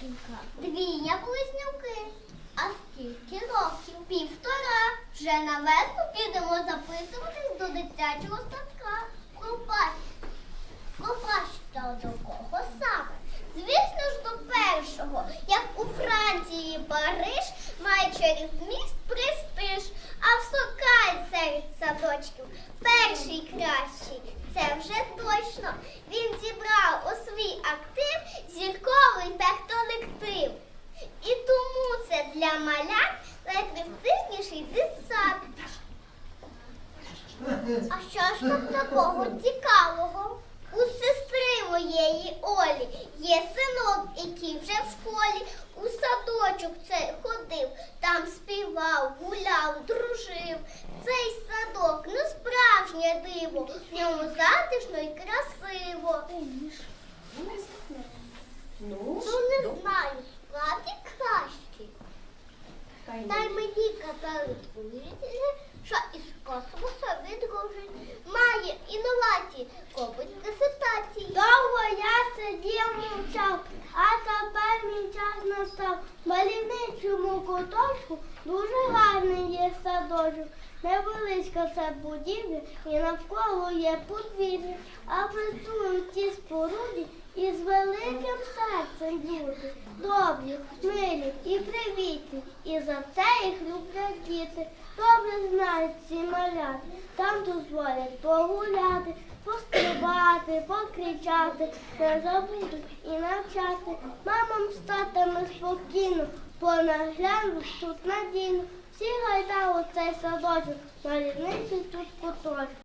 дівчинка, дві я близнюки. А скільки років? Півтора. Вже на весну підемо записуватись до дитячого садка. Копач. Копач та до кого саме? Звісно ж, до першого, як у Франції Париж, має міст престиж, а в Сокаль серед садочків перший кращий. Це вже точно. Він зібрав у свій акт. найстижніший дитсад. А що ж там такого цікавого? У сестри моєї Олі є синок, який вже в школі у садочок цей ходив, там співав, гуляв, дружив. Цей садок ну справжнє диво, в ньому затишно і красиво. Ну, не знаю, склати краще. Та й мені казали що із космоса відгружень має інновації, копить дисертації. Довго я сидів мовчав, а тепер мій час настав. Малівничому куточку дуже гарний є садочок. Невеличка це будівля і навколо є подвір'я, а працюють ті споруді із великим серцем люди. Добрі, милі і привітні, і за це їх люблять діти. Добре знають ці маляти, там дозволять погуляти, пострибати, покричати, не забудуть і навчати. Мамам з татами спокійно, понаглянуть тут надійно. Всі гайда у цей садочок, малівниці тут куточок.